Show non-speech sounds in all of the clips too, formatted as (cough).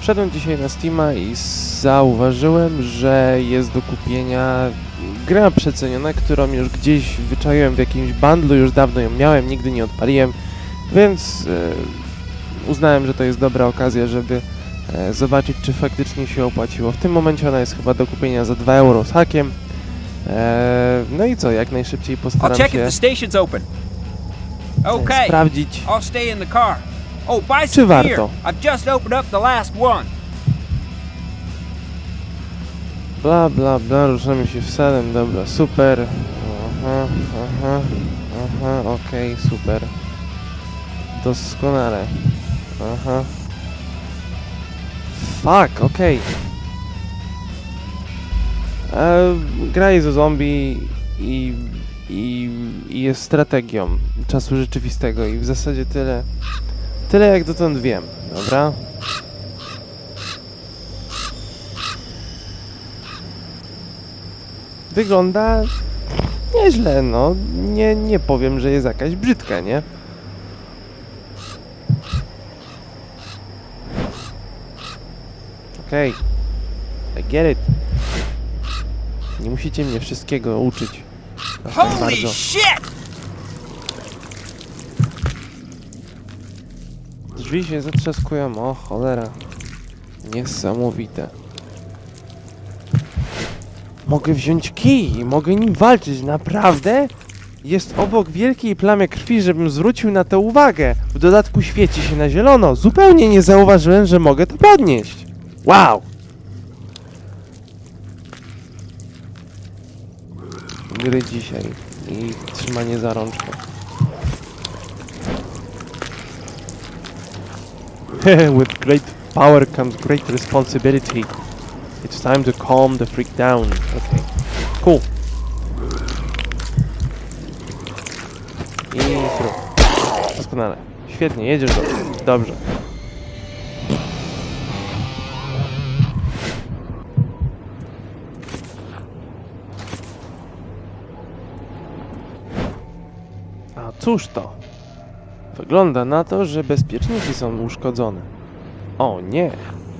Wszedłem dzisiaj na Steama i zauważyłem, że jest do kupienia gra przeceniona, którą już gdzieś wyczaiłem w jakimś bundlu, już dawno ją miałem, nigdy nie odpaliłem, więc e, uznałem, że to jest dobra okazja, żeby e, zobaczyć, czy faktycznie się opłaciło. W tym momencie ona jest chyba do kupienia za 2 euro z hakiem. E, no i co, jak najszybciej postaram się e, sprawdzić, I'll stay in the car. Oh, buy Czy some beer. warto? I've just opened up the last one. Bla bla bla, ruszamy się w salem, dobra, super. Aha, aha, aha, okej, super. Doskonale. Aha. Fuck, okej. E, Gra jest o zombie i, i, i jest strategią czasu rzeczywistego i w zasadzie tyle, tyle jak dotąd wiem, dobra? wygląda nieźle, no. Nie, nie powiem, że jest jakaś brzydka, nie? Okej. I get it. Nie musicie mnie wszystkiego uczyć. Holy shit! Drzwi się zatrzaskują, o cholera. Niesamowite. Mogę wziąć kij i mogę nim walczyć, naprawdę? Jest obok wielkiej plamy krwi, żebym zwrócił na to uwagę. W dodatku świeci się na zielono. Zupełnie nie zauważyłem, że mogę to podnieść. Wow! Gry dzisiaj i trzymanie za rączkę. (laughs) With great power comes great responsibility. It's time to calm the freak down. Okay. Cool. I through. Doskonale. Świetnie, jedziesz dobrze. Dobrze. A cóż to? Wygląda na to, że bezpieczniki są uszkodzone. O nie!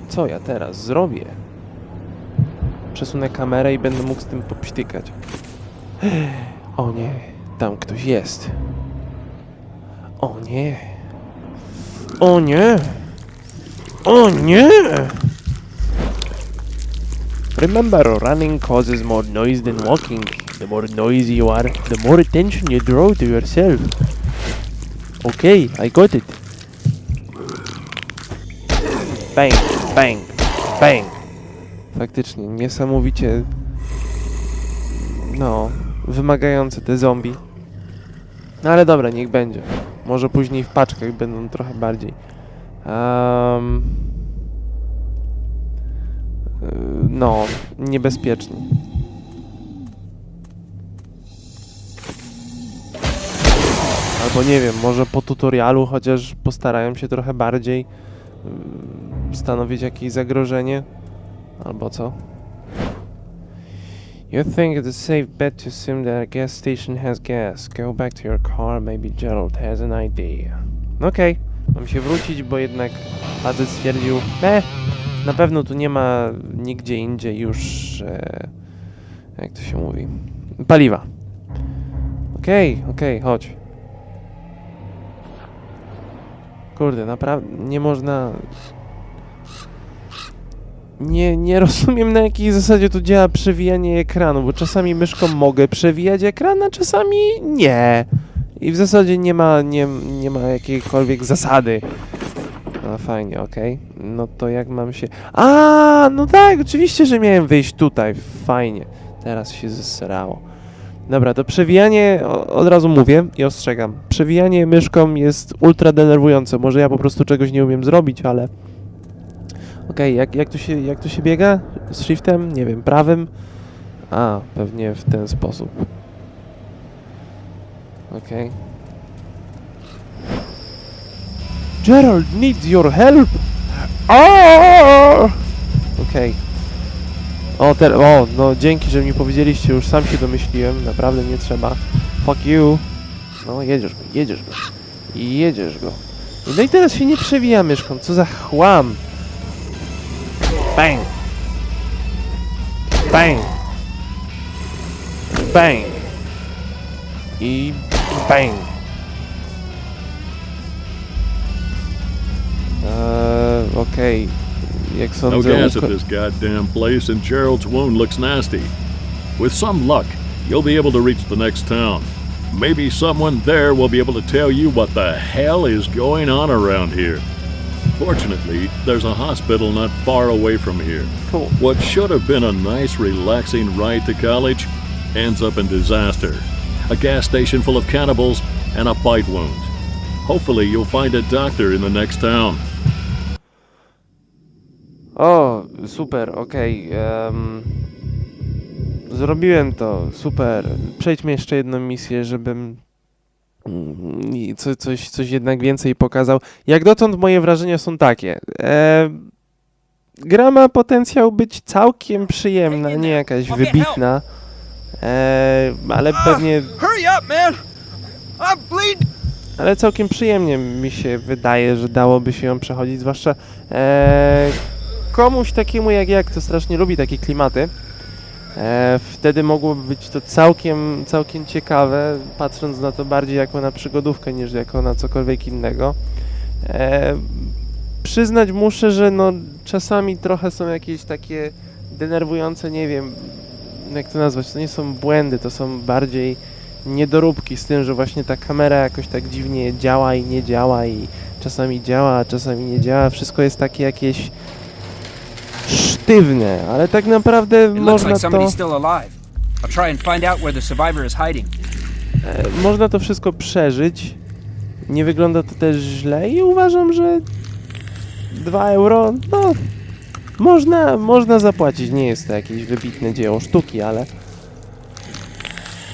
Co ja teraz zrobię? Przesunę kamerę i będę mógł z tym popśtykać. (gasps) O nie, tam ktoś jest. O nie. O nie. O nie. Remember, running causes more noise than walking. The more noisy you are, the more attention you draw to yourself. Okay, I got it. Bang, bang, bang. Faktycznie, niesamowicie. No, wymagające te zombie. No ale dobra, niech będzie. Może później w paczkach będą trochę bardziej. Um, no, niebezpieczni. Albo nie wiem, może po tutorialu chociaż postarają się trochę bardziej ym, stanowić jakieś zagrożenie. Albo co? You think it's a safe bet to assume that a gas station has gas. Go back to your car, maybe Gerald has an idea. Okej, mam się wrócić, bo jednak facet stwierdził, e, na pewno tu nie ma nigdzie indziej już, e, jak to się mówi, paliwa. Okej, okej, chodź. Kurde, naprawdę nie można nie, nie (laughs) rozumiem na jakiej zasadzie tu działa przewijanie ekranu, bo czasami myszką mogę przewijać ekran, a czasami nie. I w zasadzie nie ma, nie, nie ma jakiejkolwiek zasady. No fajnie, okej. No to jak mam się... A, no tak, oczywiście, że miałem wyjść tutaj. Fajnie. Teraz się zesrało. Dobra, to przewijanie, od razu mówię i ostrzegam. Przewijanie myszką jest ultra denerwujące. Może ja po prostu czegoś nie umiem zrobić, ale... Okej, jak, jak, tu się, jak tu się biega? Z shiftem? Nie wiem, prawym? A, pewnie w ten sposób. Okej. Gerald needs your help! Okej. O, o, no dzięki, że mi powiedzieliście, już sam się domyśliłem, naprawdę nie trzeba. Fuck you. No, jedziesz go, jedziesz go. I jedziesz go. No i teraz się nie przewija myszką, co za chłam. Bang! Bang! Bang! I bang! Eee, okej. Jak No sądzę... gas uko- at this goddamn place, and Gerald's wound looks nasty. With some luck, you'll be able to reach the next town. Maybe someone there will be able to tell you what the hell is going on around here. Fortunately, there's a hospital not far away from here. Cool. What should have been a nice, relaxing ride to college ends up in disaster. A gas station full of cannibals and a bite wound. Hopefully, you'll find a doctor in the next town. O, super, okej. em, zrobiłem to, super. Przejdźmy jeszcze jedną misję, żebym co, coś, coś jednak więcej pokazał. Jak dotąd moje wrażenia są takie. E, gra ma potencjał być całkiem przyjemna, nie jakaś wybitna. E, ale pewnie Hurry up, man! I'm bleeding! ale całkiem przyjemnie mi się wydaje, że dałoby się ją przechodzić, zwłaszcza e, komuś takiemu jak ja, kto strasznie lubi takie klimaty. E, wtedy mogłoby być to całkiem, całkiem ciekawe, patrząc na to bardziej jako na przygodówkę niż jako na cokolwiek innego. E, przyznać muszę, że no czasami trochę są jakieś takie denerwujące, nie wiem, jak to nazwać, to nie są błędy, to są bardziej niedoróbki z tym, że właśnie ta kamera jakoś tak dziwnie działa i nie działa i czasami działa, a czasami nie działa. Wszystko jest takie jakieś sztywne, ale tak naprawdę It looks można like to, somebody's still alive. I'll try and find out where the survivor is hiding. e, można to wszystko przeżyć. Nie wygląda to też źle i uważam, że 2 euro, no można, można zapłacić. Nie jest to jakieś wybitne dzieło sztuki, ale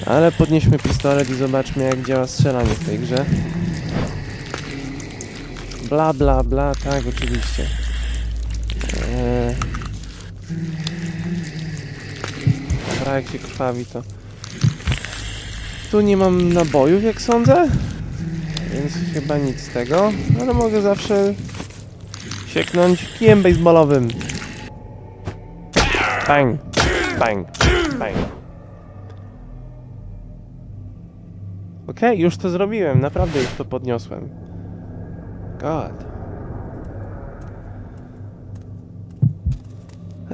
ale podnieśmy pistolet i zobaczmy jak działa strzelanie w tej grze. Bla bla bla, tak oczywiście. Eee... Dobra, jak się krwawi to. Tu nie mam nabojów jak sądzę. Więc chyba nic z tego. Ale mogę zawsze sieknąć kijem baseballowym. Bang, bang, bang. Okej, już to zrobiłem, naprawdę już to podniosłem. God.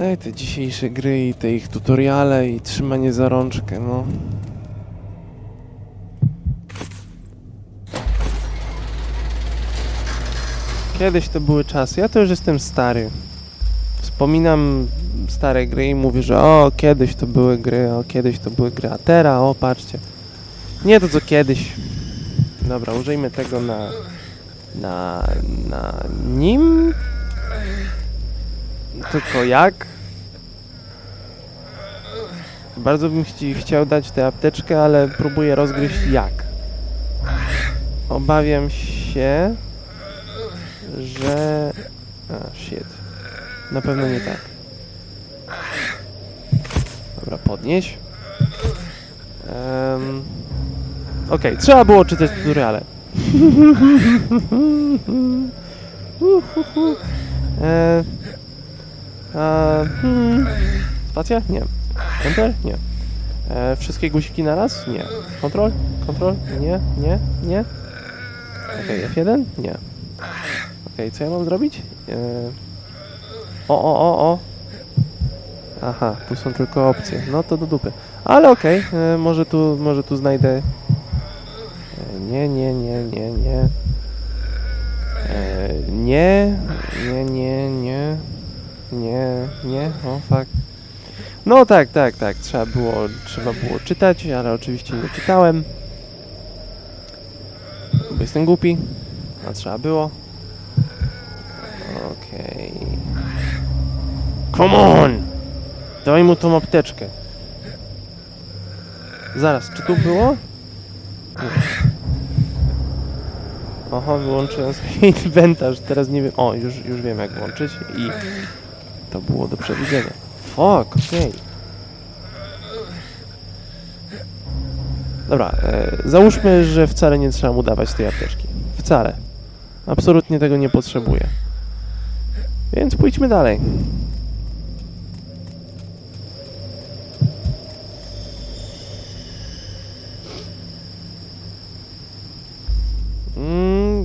Ej, te dzisiejsze gry i te ich tutoriale i trzymanie za rączkę, no. Kiedyś to były czasy, ja to już jestem stary. Wspominam stare gry i mówię, że o, kiedyś to były gry, o, kiedyś to były gry, a teraz, o, patrzcie. Nie to co kiedyś. Dobra, użyjmy tego na... na... na nim? Tylko jak? Bardzo bym ci chciał dać tę apteczkę, ale próbuję rozgryźć jak. Obawiam się, że... A, shit. Na pewno nie tak. Dobra, podnieś. Um, Okej, trzeba było czytać tutoriale. (laughs) Uhuhu. e, a, hmm. Spacja? Nie. Enter? Nie. E, wszystkie guziki naraz? Nie. Kontrol? Kontrol? Nie, nie, nie. Okej, F1? Nie. Okej, co ja mam zrobić? E, o, o, o, o. Aha, tu są tylko opcje. No to do dupy. Ale okej, e, może tu, może tu znajdę... E, nie, nie, nie, nie, nie. E, nie, nie, nie, nie. Nie, nie, o fuck. No tak, tak, tak, trzeba było, trzeba było czytać, ale oczywiście nie czytałem. Bo jestem głupi, a trzeba było. Okej. Come on! Daj mu tą apteczkę. Zaraz, czy tu było? Nie. Oho, wyłączyłem (laughs) sobie inwentarz, teraz nie wiem. O, już, już wiem jak włączyć i to było do przewidzenia. Fuck, okej. Dobra, e, załóżmy, że wcale nie trzeba mu dawać tej apteczki. Wcale. Absolutnie tego nie potrzebuję. Więc pójdźmy dalej.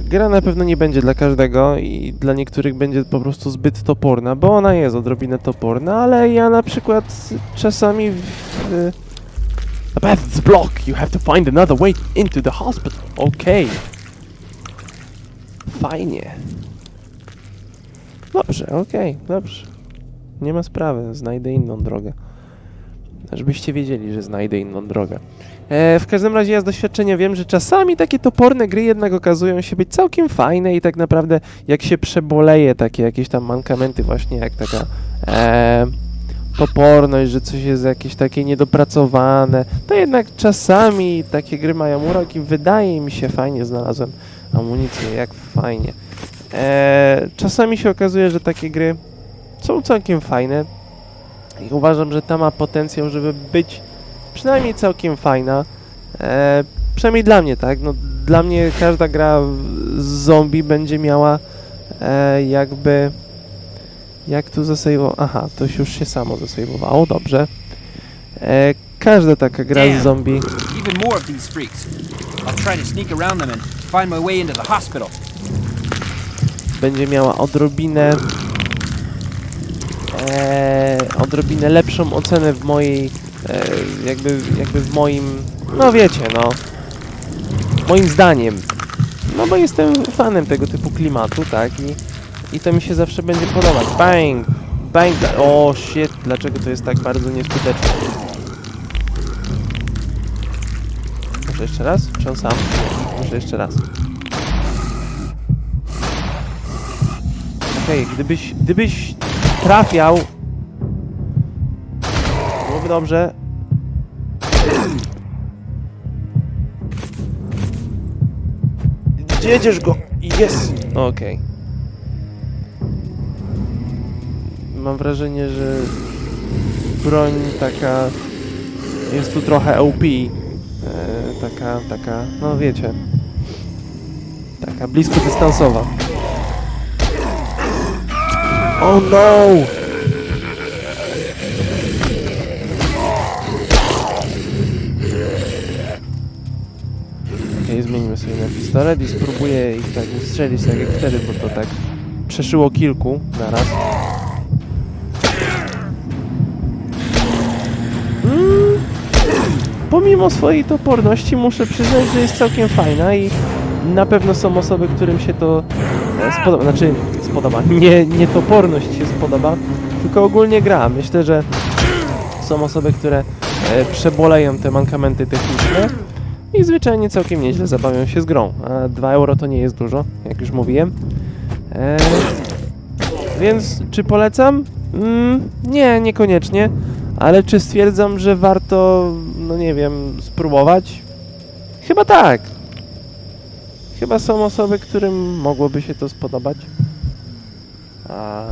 Gra na pewno nie będzie dla każdego i dla niektórych będzie po prostu zbyt toporna, bo ona jest odrobinę toporna, ale ja na przykład czasami w... The path is blocked. You have to find another way into the hospital. Okej. Fajnie. Dobrze, okej, dobrze. Nie ma sprawy, znajdę inną drogę. Żebyście wiedzieli, że znajdę inną drogę. E, w każdym razie ja z doświadczenia wiem, że czasami takie toporne gry jednak okazują się być całkiem fajne i tak naprawdę jak się przeboleje takie jakieś tam mankamenty właśnie jak taka e, toporność, że coś jest jakieś takie niedopracowane, to jednak czasami takie gry mają urok i wydaje mi się fajnie znalazłem amunicję, jak fajnie. E, czasami się okazuje, że takie gry są całkiem fajne i uważam, że ta ma potencjał, żeby być przynajmniej całkiem fajna. E, przynajmniej dla mnie, tak? No, dla mnie każda gra z zombie będzie miała e, jakby... Jak tu zasejwowało? Aha, to już się samo zasejwowało, dobrze. E, każda taka gra z zombie Even more of these freaks. I'll try to sneak around them and find my way into the hospital. będzie miała odrobinę e, odrobinę lepszą ocenę w mojej e, jakby, jakby w moim no wiecie no moim zdaniem no bo jestem fanem tego typu klimatu tak i, i to mi się zawsze będzie podobać bang bang o shit dlaczego to jest tak bardzo nieskuteczne może jeszcze raz? czy sam? może jeszcze raz Okej, gdybyś, gdybyś trafiał... Byłoby dobrze. Jedziesz go! Jest! Okej. Mam wrażenie, że broń taka jest tu trochę OP. E, taka, taka, no wiecie. Taka blisko dystansowa. Oh no! Okej, zmienimy sobie na pistolet i spróbuję ich tak ustrzelić tak jak wtedy, bo to tak przeszyło kilku naraz. Mm, pomimo swojej toporności muszę przyznać, że jest całkiem fajna i na pewno są osoby, którym się to e, spodoba. Znaczy, spodoba. Nie, nie toporność się spodoba, tylko ogólnie gra. Myślę, że są osoby, które e, przeboleją te mankamenty techniczne i zwyczajnie całkiem nieźle zabawią się z grą. A 2 euro to nie jest dużo, jak już mówiłem. E, więc czy polecam? Mm, nie, niekoniecznie. Ale czy stwierdzam, że warto, no nie wiem, spróbować? Chyba tak. Chyba są osoby, którym mogłoby się to spodobać. A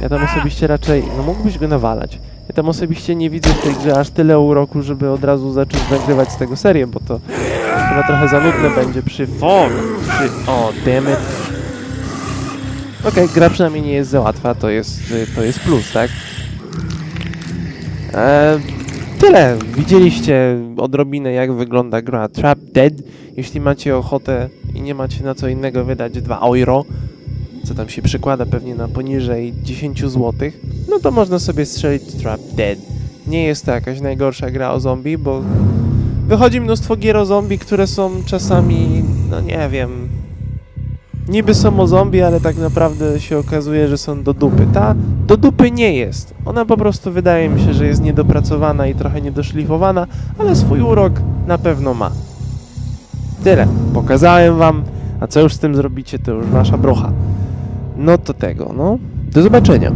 ja tam osobiście raczej, no mógłbyś go nawalać. Ja tam osobiście nie widzę w tej grze aż tyle uroku, żeby od razu zacząć nagrywać z tego serię, bo to chyba trochę za nudne będzie przy FOG, przy... O, damn it. Okej, gra przynajmniej nie jest za łatwa, to jest, to jest plus, tak? Eee, tyle. Widzieliście odrobinę jak wygląda gra Trap Dead. Jeśli macie ochotę i nie macie na co innego wydać 2 euro, co tam się przykłada pewnie na poniżej 10 zł, no to można sobie strzelić Trap Dead. Nie jest to jakaś najgorsza gra o zombie, bo wychodzi mnóstwo gier o zombie, które są czasami, no nie wiem, niby są o zombie, ale tak naprawdę się okazuje, że są do dupy. Ta do dupy nie jest. Ona po prostu wydaje mi się, że jest niedopracowana i trochę niedoszlifowana, ale swój urok na pewno ma. Tyle. Pokazałem wam, a co już z tym zrobicie, to już wasza brocha. No to tego, no. Do zobaczenia.